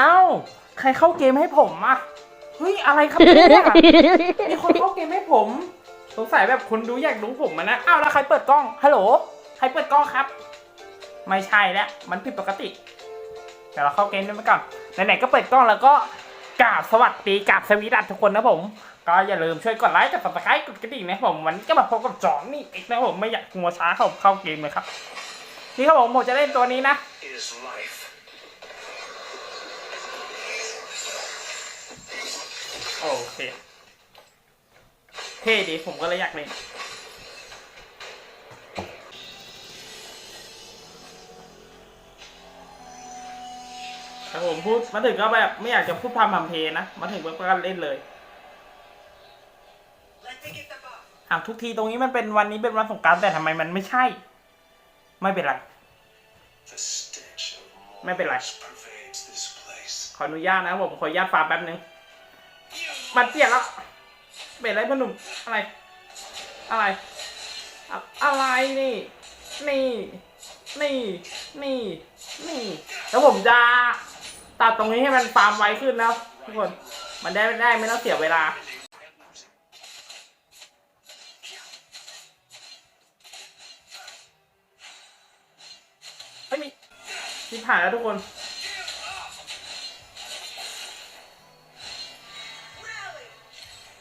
อ้าวใครเข้าเกมให้ผมอะเฮ้ยอะไรครับเนี่ยมีคนเข้าเกมให้ผมสงสัยแบบคนดูอยากดูผมอะนะอ้าวแล้วใครเปิดกล้องฮัลโหลใครเปิดกล้องครับ ไม่ใช่แล้วมันผิดปกติเดี๋ยวเราเข้าเกมด้วยกันก่อนไหนๆก็เปิดกล้องแล้วก็กราบสวัสดีกราบสวีดัสทุกคนนะผม ก็อย่าลืมช่วยกดไลค์กด subscribe กดกระดิ่งนะผมวันนี้ก็มาพบกับจอห์นนี่อีกนะผมไม่อยากงัวช้าเข้าเข้าเกมเลยครับนี่ครับผมผมจะเล่นตัวนี้นะ โอเค เท่ดีผมก็เลยอยากเล่นแต่ผมพูดมาถึงก็แบบไม่อยากจะพูดพร่ำทำเพลงนะ มาถึงก็เล่นเลย Let me get the buff. หากทุกทีตรงนี้มันเป็นวันนี้เป็นวันสงกรารแต่ทำไมมันไม่ใช่ ไม่เป็นไร The stench of Maybe like- mortals pervades this place. ขออนุญาตนะผมขออนุญาตฟาร์มแป๊บนึง มันเปลี่ยนแล้วเป็นอะไรพ่อหนุ่มอะไร อะไร อะไรนี่ นี่ นี่ นี่ นี่ แล้วผมจะตัดตรงนี้ให้มันฟาร์มไวขึ้นนะทุกคน มันได้ได้ไม่ต้องเสียเวลาไม่มีชิบหายแล้วทุกคน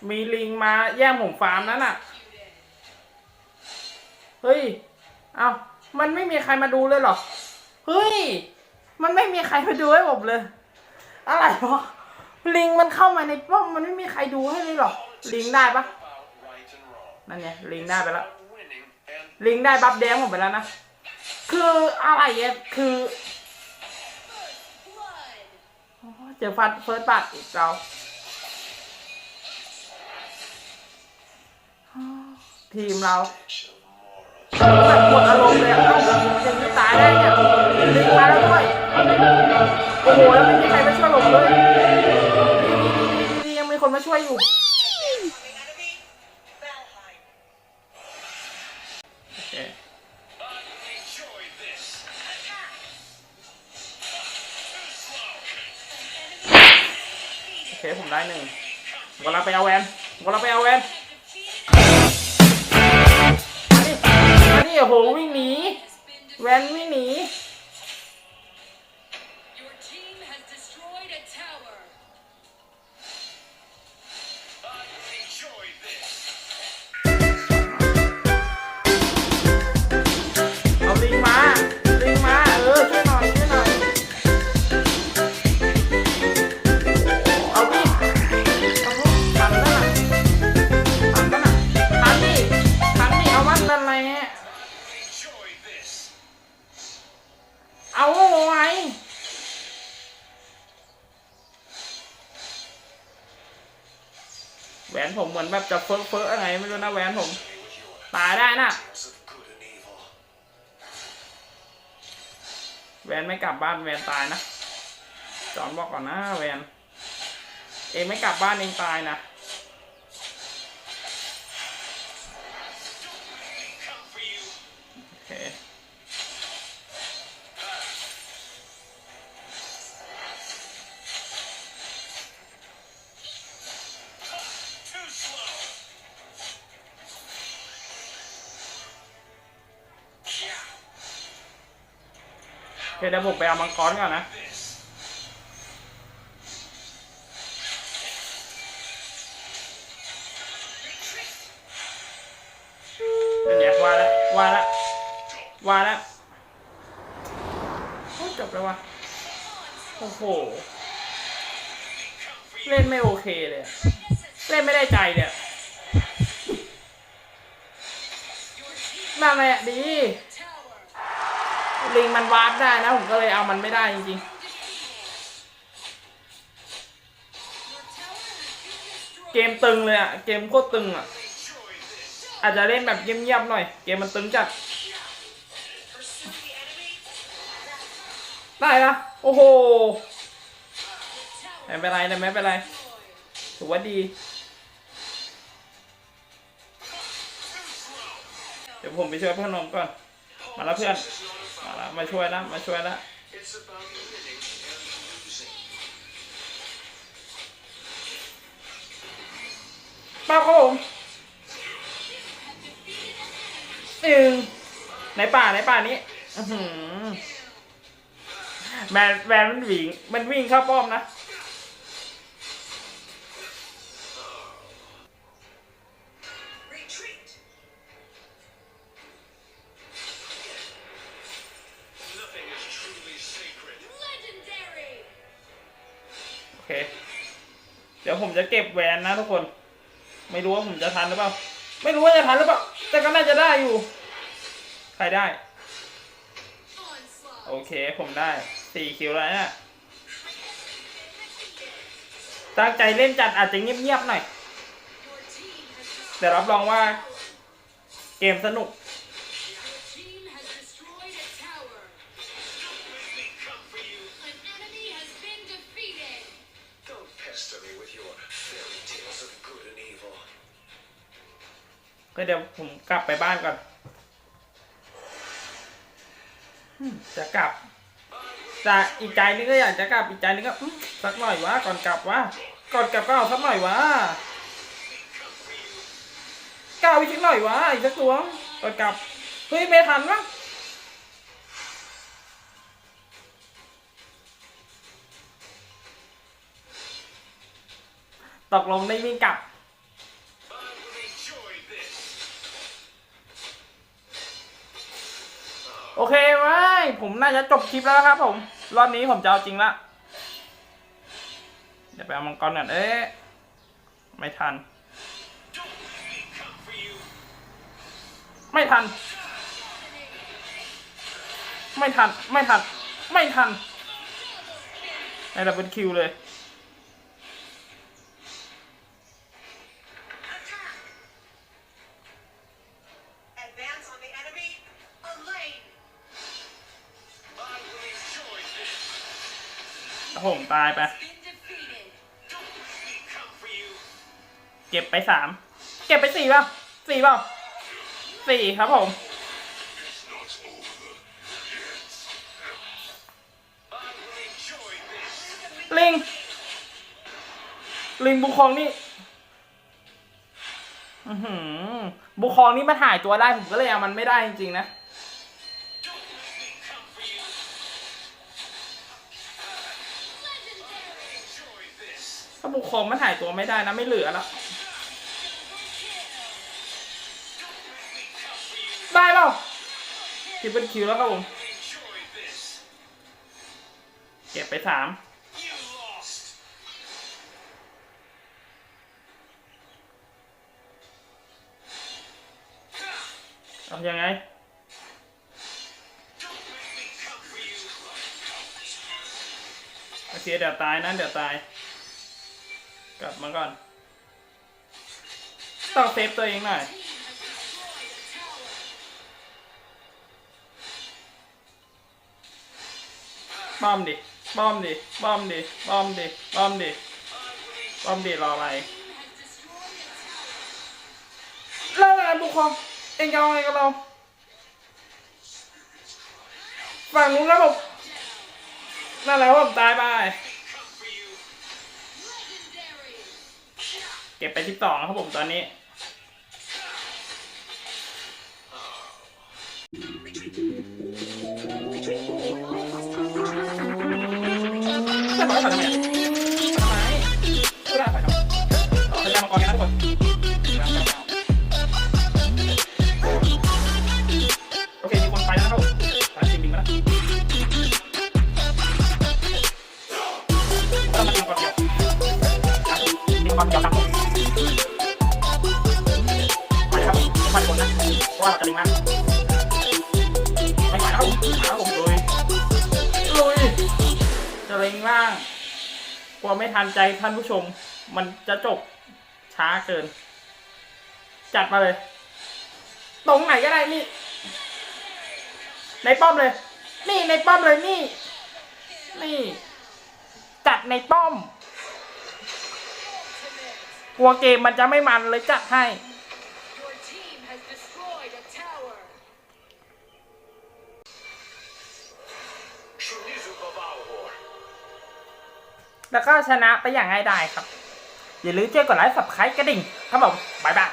มีลิงมาแย่งผมฟาร์มนั้นอะ เฮ้ย เอามันไม่มีใครมาดูเลยเหรอ เฮ้ย มันไม่มีใครมาดูให้ผมเลย อะไรวะ ลิงมันเข้ามาในป้อมมันไม่มีใครดูให้เลยเหรอ ลิงได้ปะนั่นไงลิงได้ไปแล้ว ลิงได้บัฟแดงผมไปแล้วนะ คืออะไรอะคือเจอฟันเฟิร์สบัตอีกเรา ทีมเราแบบหมดอารมณ์เลยอะเอ้ายังไม่ตายได้เนี่ยลิงมาแล้วด้วยโอ้โหแล้วไม่มีใครมาช่วยผมเลยนี่ยังมีคนมาช่วยอยู่โอเค Enjoy this. โอเคผมได้หนึ่งผมกำลังไปเอาแวนผมกำลังไปเอาแวน มาดิโอ้โหวิ่งหนี แวนวิ่งหนี ผมเหมือนแบบจะเฟ้อเฟ้ออะไรไม่รู้นะแหวนผมตายได้นะแหวนไม่กลับบ้านแหวนตายนะจอนบอกก่อนนะแหวนเองไม่กลับบ้านเองตายนะ เคเดี๋ยวผมไปเอามังกรก่อนนะเนี่ยว่าแล้วว่าแล้วว่าแล้วโอ้จบแล้ววะโอ้โห เล่นไม่โอเคเลย เล่นไม่ได้ใจเลยอะนั่นแหละดี ลิงมันวาร์ปได้นะ ผมก็เลยเอามันไม่ได้จริงๆ เกมตึงเลยอะเกมโคตรตึงอะอาจจะเล่นแบบเงียบๆหน่อย เกมมันตึงจัด ได้ละโอ้โหไม่เป็นไรไม่เป็นไรถือว่าดี เดี๋ยวผมไปช่วยเพื่อนนมก่อน มาแล้วเพื่อน มาช่วยแล้วมาช่วยแล้วป้าครับผมเออในป่าในป่านี้แมนแมนมันวิ่งมันวิ่งเข้าป้อมนะ ดี๋ยวผมจะเก็บแหวนนะทุกคน ไม่รู้ว่าผมจะทันหรือเปล่า ไม่รู้ว่าจะทันหรือเปล่า แต่ก็น่าจะได้อยู่ ใครได้ โอเคผมได้สี่คิวแล้วเนี่ยตั้งใจเล่นจัดอาจจะเงียบๆหน่อย แต่รับรองว่า เกมสนุก เดี๋ยวผมกลับไปบ้านก่อนอืมจะกลับแต่อีกใจนึงก็อยากจะกลับอีกใจนึงก็อืมสักหน่อยวะก่อนกลับวะก่อนกลับก็เอาสักหน่อยวะก้าวอีกสักหน่อยวะอีกสักตัวก่อนกลับเฮ้ยไม่ทันวะตกลงได้วิ่งกลับ โอเคไว้ผมน่าจะจบคลิปแล้วนะครับผม รอบนี้ผมจะเอาจริงละ เดี๋ยวไปเอามังกรก่อนเอ๊ะ ไม่ทัน ไม่ทัน ไม่ทัน ไม่ทัน ไม่ทันในดับเบิลคิวเลยายไป เก็บไปสาม เก็บไปสี่เปล่าสี่เปล่าสี่ครับผมลิง ลิงบุคองนี่อือหือบุคองนี่มาถ่ายตัวได้ผมก็เลยเอามันไม่ได้จริงๆนะ ถ้าบุคคลมันถ่ายตัวไม่ได้นะไม่เหลือแล้วได้เปล่าทิปเปิลคิวแล้วครับผมเก็บไปสามเอายังไง Don't let me come for you. โอเคเดี๋ยวตายนะเดี๋ยวตาย กลับมาก่อน ต้องเซฟตัวเองหน่อย Team has destroyed a tower. ป้อมดิ ป้อมดิ ป้อมดิ ป้อมดิ ป้อมดิ ป้อมดิรออะไร Team has destroyed a tower. เล่าอะไรบุคคลเองจะเอาไงกับเรา ฝั่งนู้นแล้วผมนั่นแหละผมตายไป เก็บไปที่สองครับผมตอนนี้ทำไมทำไมทำไมไม่ได้ไปทำเอาพยายามมาก่อนะทุกคนโอเค มีคนไปแล้วครับผมตอนนี้บินมาแล้วต้องมากินก่อนเดียวกินก่อนเดียวครับผม ครับผมไม่คนนะเพราะว่าเราจะลิงมากไม่ไหวแล้วครับผมลุยลุยจะเล็งล่างกลัวไม่ทันใจท่านผู้ชม มันจะจบช้าเกิน จัดมาเลย ตรงไหนก็ได้นี่ ในป้อมเลย นี่ในป้อมเลยนี่ นี่ จัดในป้อม กลัวเกมมันจะไม่มันเลยจัดให้ Your team has destroyed a tower. Shunizu Babaor. แล้วก็ชนะไปอย่างง่ายดายครับ อย่าลืมช่วยกดไลค์สับสไครต์กระดิ่งครับผมบายบาย